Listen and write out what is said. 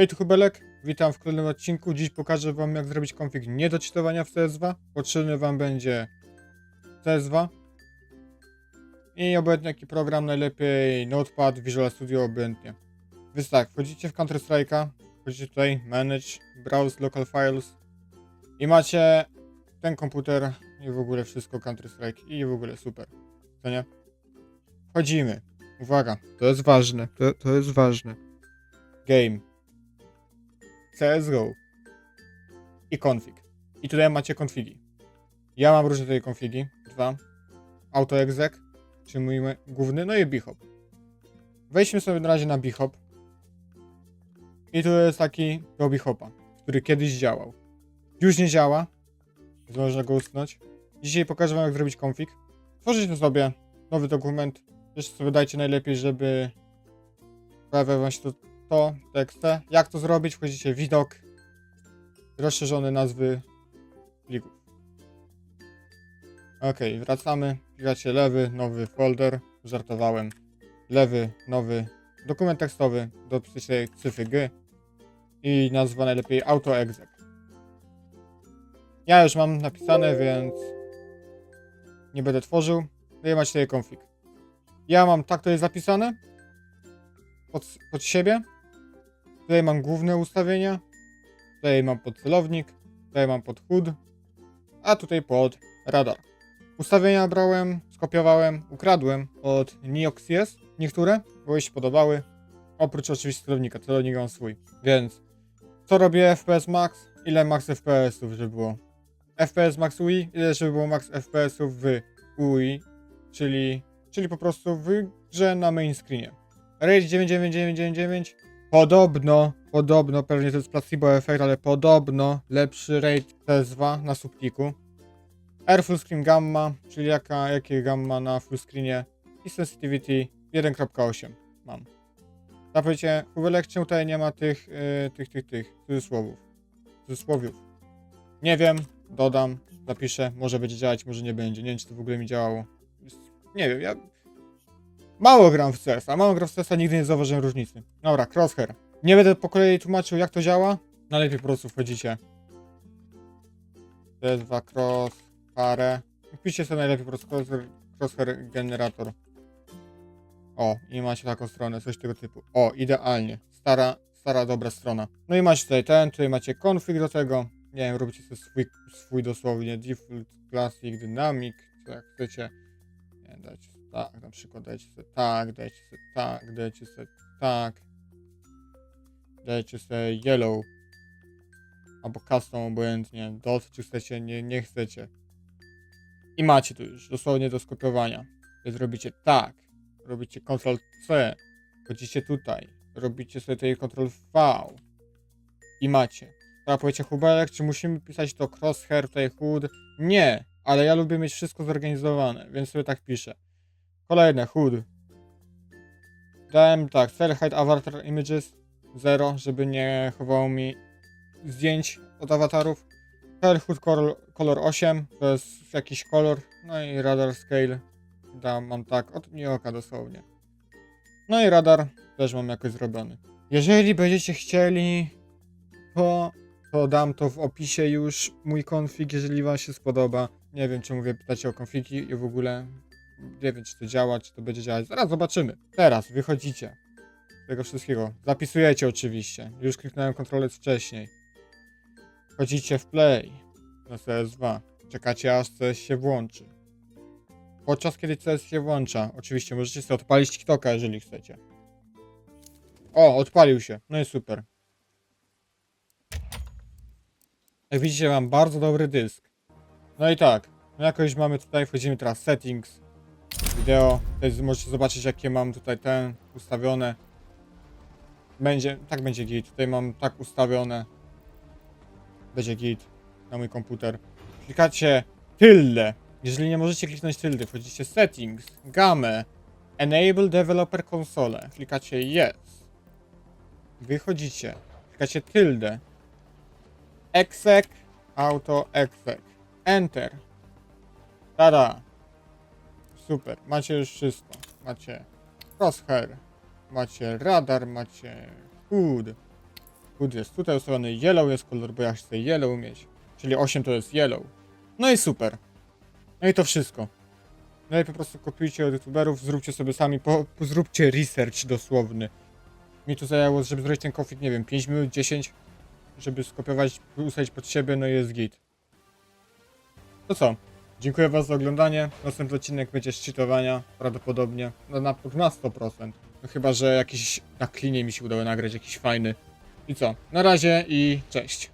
Hej, tu Hubelek. Witam w kolejnym odcinku. Dziś pokażę wam, jak zrobić konfig nie do w CS2. Potrzebny wam będzie CS2. I obojętnie jaki program, najlepiej Notepad, Visual Studio, obojętnie. Więc tak, wchodzicie w Counter Strike'a, wchodzicie tutaj, Manage, Browse Local Files i macie ten komputer i w ogóle wszystko Counter Strike i w ogóle super. Co nie? Wchodzimy. Uwaga, to jest ważne, to, to jest ważne. Game. CSGO. I config. I tutaj macie konfigi. Ja mam różne tutaj konfigi. Dwa. AutoExec, czyli główny, no i Bihop. Wejdźmy sobie na razie na Bihop. I tu jest taki do Bihopa, który kiedyś działał. Już nie działa, więc można go usunąć. Dzisiaj pokażę wam jak zrobić config. Tworzycie sobie nowy dokument. Jeszcze sobie dajcie najlepiej, żeby pojawiał wam się to, to TXT. Jak to zrobić? Wchodzicie w widok, rozszerzone nazwy plików. Ok, wracamy. Klikacie lewy, nowy folder. Żartowałem. Lewy, nowy dokument tekstowy. Dopiszcie cyfry G i nazwa najlepiej AutoExec. Ja już mam napisane, więc nie będę tworzył. Tutaj macie tutaj config. Ja mam tak to jest zapisane pod, pod siebie. Tutaj mam główne ustawienia. Tutaj mam pod celownik. Tutaj mam pod HUD. A tutaj pod radar. Ustawienia brałem, skopiowałem, ukradłem od Nioxies. Niektóre, bo mi się podobały. Oprócz oczywiście celownika. Celownik mam swój. Więc co robię FPS max? Ile max FPS-ów, żeby było? FPS max UI? Ile żeby było max FPS-ów w UI? Czyli, czyli po prostu w grze na main screenie. Rate 99999 Podobno, podobno, pewnie to jest placebo effect, ale podobno lepszy rate CS2 na subtiku. Air full screen gamma, czyli jaka, jakie gamma na full screenie i sensitivity 1.8 mam. Zapytajcie, Hubelek, czemu tutaj nie ma tych, yy, tych, tych, tych cudzysłowów? Cudzysłowiów. Nie wiem, dodam, zapiszę, może będzie działać, może nie będzie. Nie wiem, czy to w ogóle mi działało. Nie wiem, ja Mało gram w CS, a mało gram w CS, nigdy nie zauważyłem różnicy. Dobra, crosshair. Nie będę po kolei tłumaczył jak to działa. Najlepiej po prostu wchodzicie. CS2 cross, parę. Wpiszcie sobie najlepiej po prostu crosshair, crosshair generator. O, i macie taką stronę, coś tego typu. O, idealnie. Stara, stara, dobra strona. No i macie tutaj ten, tutaj macie config do tego. Nie wiem, robicie sobie swój, swój dosłownie default, classic, dynamic, co jak chcecie. Nie dajcie tak, na przykład dajcie sobie tak, dajcie sobie tak, dajcie sobie tak. Dajcie sobie yellow. Albo custom obojętnie. Dot czy chcecie, nie, nie chcecie. I macie tu już, dosłownie do skopiowania. Więc robicie tak. Robicie Ctrl C. Chodzicie tutaj. Robicie sobie tutaj Ctrl V. I macie. Teraz powiecie Hubelek, czy musimy pisać to crosshair, tutaj HUD? Nie, ale ja lubię mieć wszystko zorganizowane, więc sobie tak piszę. Kolejne, HUD. Dałem tak, cell hide avatar images 0, żeby nie chowało mi zdjęć od awatarów. Cell HUD color, color 8, to jest jakiś kolor. No i radar scale. Dam, mam tak, od mnie oka dosłownie. No i radar też mam jakoś zrobiony. Jeżeli będziecie chcieli, to, to dam to w opisie już mój config, jeżeli wam się spodoba. Nie wiem, czy mówię, pytacie o konfigi i w ogóle nie wiem, czy to działa, czy to będzie działać. Zaraz zobaczymy. Teraz wychodzicie z tego wszystkiego. Zapisujecie oczywiście. Już kliknąłem kontrolec wcześniej. Wchodzicie w play na CS2. Czekacie aż CS się włączy. Podczas kiedy CS się włącza, oczywiście możecie sobie odpalić TikToka, jeżeli chcecie. O, odpalił się. No i super. Jak widzicie, mam bardzo dobry dysk. No i tak. No jakoś mamy tutaj, wchodzimy teraz settings wideo. Tutaj możecie zobaczyć jakie mam tutaj ten ustawione. Będzie, tak będzie git. Tutaj mam tak ustawione. Będzie git na mój komputer. Klikacie tilde. Jeżeli nie możecie kliknąć tilde, wchodzicie settings, gamę, enable developer console. Klikacie yes. Wychodzicie. Klikacie tilde. exec, auto exec. Enter. Tada. Super, macie już wszystko. Macie crosshair, macie radar, macie HUD, Hood jest tutaj ustawiony, yellow jest kolor, bo ja chcę yellow mieć. Czyli 8 to jest yellow. No i super. No i to wszystko. No i po prostu kopiujcie od youtuberów, zróbcie sobie sami, po, zróbcie research dosłowny. Mi tu zajęło, żeby zrobić ten konflikt, nie wiem, 5 minut, 10, żeby skopiować, ustawić pod siebie, no i jest git. To co? Dziękuję Was za oglądanie. Następny odcinek będzie z cheatowania, prawdopodobnie. No na, na 100%. No chyba, że jakiś na klinie mi się udało nagrać, jakiś fajny. I co? Na razie i cześć.